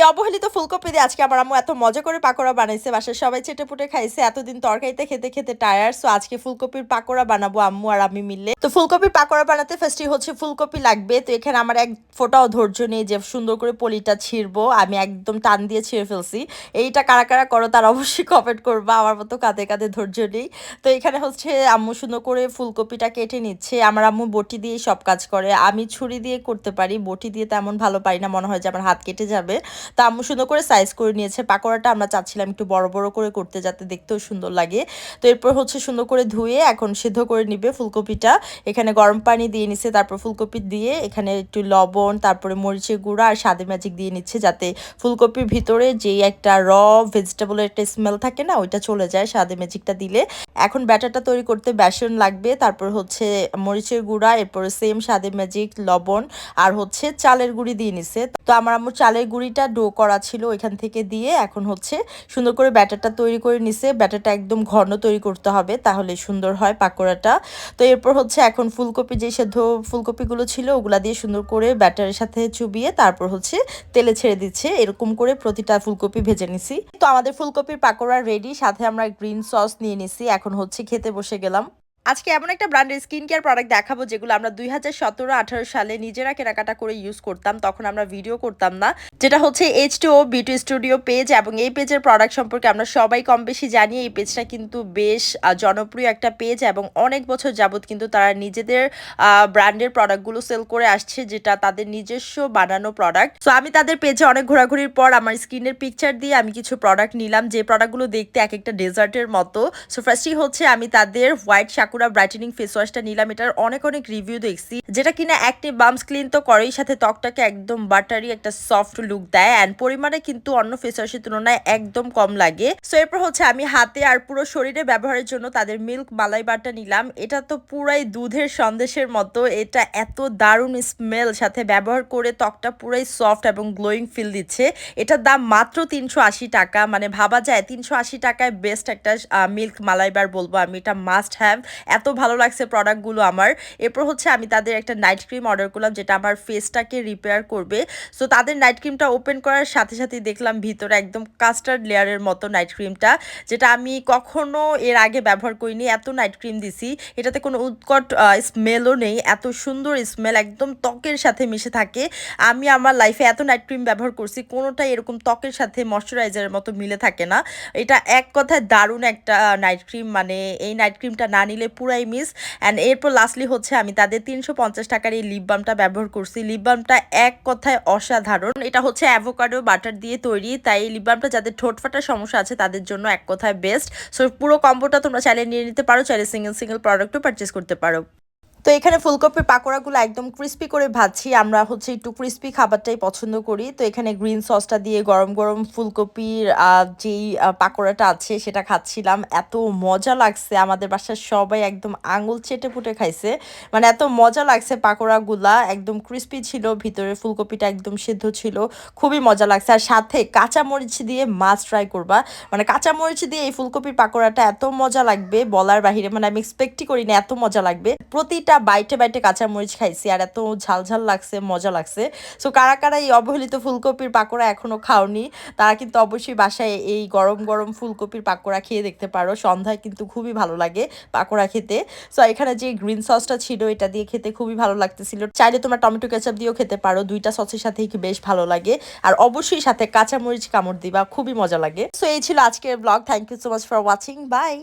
এই অবহেলিত ফুলকপি দিয়ে আজকে আমার আম্মু এত মজা করে পাকোড়া বানাইছে বাসার সবাই চেটে পুটে খাইছে, এতদিন তরকারিতে খেতে খেতে টায়ার সো আজকে ফুলকপির পাকোড়া বানাবো আম্মু আর আমি মিলে। তো ফুলকপির পাকোড়া বানাতে ফার্স্টই হচ্ছে ফুলকপি লাগবে, তো এখানে আমার এক ফোটাও ধৈর্য নেই যে সুন্দর করে পলিটা ছিঁড়বো, আমি একদম টান দিয়ে ছিঁড়ে ফেলছি। এইটা কারা কারা করো তার অবশ্যই কমেন্ট করবা, আমার মতো কাঁধে কাঁধে ধৈর্য নেই। তো এখানে হচ্ছে আম্মু সুন্দর করে ফুলকপিটা কেটে নিচ্ছে, আমার আম্মু বটি দিয়ে সব কাজ করে, আমি ছুরি দিয়ে করতে পারি, বটি দিয়ে তেমন ভালো পারি না, মনে হয় যে আমার হাত কেটে যাবে। তা আম্মু সুন্দর করে সাইজ করে নিয়েছে। পাকোড়াটা আমরা চাচ্ছিলাম একটু বড় বড় করে করতে যাতে দেখতেও সুন্দর লাগে। তো এরপর হচ্ছে সুন্দর করে ধুয়ে এখন সিদ্ধ করে নিবে ফুলকপিটা। এখানে গরম পানি দিয়ে নিচ্ছে তারপর ফুলকপি দিয়ে এখানে একটু লবণ, তারপরে মরিচের গুঁড়া আর স্বাদে ম্যাজিক দিয়ে নিচ্ছে যাতে ফুলকপির ভিতরে যেই একটা র ভেজিটেবলের একটা স্মেল থাকে না, ওইটা চলে যায় স্বাদে ম্যাজিকটা দিলে। এখন ব্যাটারটা তৈরি করতে বেসন লাগবে, তারপর হচ্ছে মরিচের গুঁড়া, এরপর সেম স্বাদে ম্যাজিক লবণ আর হচ্ছে চালের গুঁড়ি দিয়ে নিছে। তো আমার আম্মু চালের গুঁড়িটা ডো করা ছিল ওইখান থেকে দিয়ে এখন হচ্ছে সুন্দর করে ব্যাটারটা তৈরি করে নিছে। ব্যাটারটা একদম ঘন তৈরি করতে হবে তাহলে সুন্দর হয় পাকোড়াটা। তো এরপর হচ্ছে এখন ফুলকপি যে সেদ্ধ ফুলকপিগুলো ছিল ওগুলা দিয়ে সুন্দর করে ব্যাটারের সাথে চুবিয়ে তারপর হচ্ছে তেলে ছেড়ে দিচ্ছে। এরকম করে প্রতিটা ফুলকপি ভেজে নিছি। তো আমাদের ফুলকপির পাকোড়া রেডি সাথে আমরা গ্রিন সস নিয়ে নিছি। এখন হচ্ছে খেতে বসে গেলাম। আজকে এমন একটা ব্র্যান্ডের স্কিন কেয়ার প্রোডাক্ট দেখাবো যেগুলো আমরা দুই হাজার সতেরো আঠারো সালে নিজেরা কেনাকাটা করে ইউজ করতাম, তখন আমরা ভিডিও করতাম না। যেটা হচ্ছে H two O beauty studio page এবং এই পেজের প্রোডাক্ট সম্পর্কে আমরা সবাই কম বেশি জানি। এই পেজটা কিন্তু বেশ জনপ্রিয় একটা পেজ এবং অনেক বছর যাবত কিন্তু তারা নিজেদের ব্র্যান্ডের প্রোডাক্টগুলো সেল করে আসছে যেটা তাদের নিজস্ব বানানো প্রোডাক্ট সো আমি তাদের পেজে অনেক ঘোরাঘুরির পর আমার স্কিনের পিকচার দিয়ে আমি কিছু প্রোডাক্ট নিলাম। যে প্রোডাক্টগুলো দেখতে এক একটা ডেজার্টের মতো। সো ফার্স্টই হচ্ছে আমি তাদের হোয়াইট সাকুরা ব্রাইটেনিং ফেস ওয়াশটা নিলাম। এটার অনেক অনেক রিভিউ দেখছি। যেটা কিনা অ্যাক্টিভ বামস ক্লিন তো করেই, সাথে ত্বকটাকে একদম বাটারি একটা সফট লুক দেয়। অ্যান্ড পরিমাণে কিন্তু অন্য ফেস ওয়াশের তুলনায় একদম কম লাগে। সো এরপর হচ্ছে আমি হাতে আর পুরো শরীরে ব্যবহারের জন্য তাদের মিল্ক মালাই বারটা নিলাম। এটা তো পুরাই দুধের সন্দেশের মতো। এটা এত দারুণ স্মেল সাথে ব্যবহার করে ত্বকটা পুরাই সফট এবং গ্লোয়িং ফিল দিচ্ছে। এটার দাম মাত্র তিনশো আশি টাকা। মানে ভাবা যায়, তিনশো আশি টাকায় বেস্ট একটা মিল্ক মালাই বার বলব আমি। এটা মাস্ট হ্যাভ এত ভালো লাগছে প্রোডাক্টগুলো আমার। এরপর হচ্ছে আমি তাদের একটা নাইট ক্রিম অর্ডার করলাম, যেটা আমার ফেসটাকে রিপেয়ার করবে। সো তাদের নাইট ক্রিমটা ওপেন করার সাথে সাথে দেখলাম ভিতরে একদম কাস্টার্ড লেয়ারের মতো নাইট ক্রিমটা যেটা আমি কখনো এর আগে ব্যবহার করিনি। এত নাইট ক্রিম দিছি। এটাতে কোনো উৎকট স্মেলও নেই। এত সুন্দর স্মেল একদম ত্বকের সাথে মিশে থাকে। আমি আমার লাইফে এত নাইট ক্রিম ব্যবহার করছি, কোনোটাই এরকম ত্বকের সাথে ময়শ্চারাইজারের মতো মিলে থাকে না। এটা এক কথায় দারুণ একটা নাইট ক্রিম মানে এই নাইট ক্রিমটা না নিলে পুরাই মিস অ্যান্ড এরপর লাস্টলি হচ্ছে আমি তাদের তিনশো পঞ্চাশ টাকার এই লিপ বামটা ব্যবহার করছি। লিপ বামটা এক কথায় অসাধারণ। এটা হচ্ছে অ্যাভোকাডো বাটার দিয়ে তৈরি। তাই এই লিপ বামটা যাদের ঠোঁট ফাটার সমস্যা আছে, তাদের জন্য এক কথায় বেস্ট সো পুরো কম্বোটা তোমরা চাইলে নিয়ে নিতে পারো। চাইলে সিঙ্গেল সিঙ্গেল প্রোডাক্টও পারচেস করতে পারো। তো এখানে ফুলকপির পাকোড়াগুলো একদম ক্রিস্পি করে ভাজছি। আমরা হচ্ছে একটু ক্রিস্পি খাবারটাই পছন্দ করি। তো এখানে গ্রিন সসটা দিয়ে গরম গরম ফুলকপির যেই পাকোড়াটা আছে সেটা খাচ্ছিলাম। এত মজা লাগছে। আমাদের বাসার সবাই একদম আঙুল চেটে পুটে খাইছে। মানে এত মজা লাগছে পাকোড়াগুলা। একদম ক্রিস্পি ছিল। ভিতরে ফুলকপিটা একদম সিদ্ধ ছিল। খুবই মজা লাগছে। আর সাথে কাঁচামরিচ দিয়ে মাছ ট্রাই করবা। মানে কাঁচামরিচ দিয়ে এই ফুলকপির পাকোড়াটা এত মজা লাগবে বলার বাহিরে। মানে আমি এক্সপেক্টই করি না এত মজা লাগবে। প্রতিটা বাইটে বাইটে কাঁচা মরিচ খাইছি আর এত ঝাল ঝাল লাগছে, মজা লাগছে। সো কারা কারা এই অবহেলিত ফুলকপির পাকোড়া এখনও খাওনি, তারা কিন্তু অবশ্যই বাসায় এই গরম গরম ফুলকপির পাকোড়া খেয়ে দেখতে পারো। সন্ধ্যায় কিন্তু খুবই ভালো লাগে পাকোড়া খেতে। সো এখানে যে গ্রিন সসটা ছিল, এটা দিয়ে খেতে খুবই ভালো লাগতেছিল। চাইলে তোমরা টমেটো কেচাপ দিয়েও খেতে পারো, দুইটা সসের সাথেই বেশ ভালো লাগে। আর অবশ্যই সাথে কাঁচামরিচ কামড় দিবা, খুবই মজা লাগে। সো এই ছিল আজকের blog thank you so much for watching bye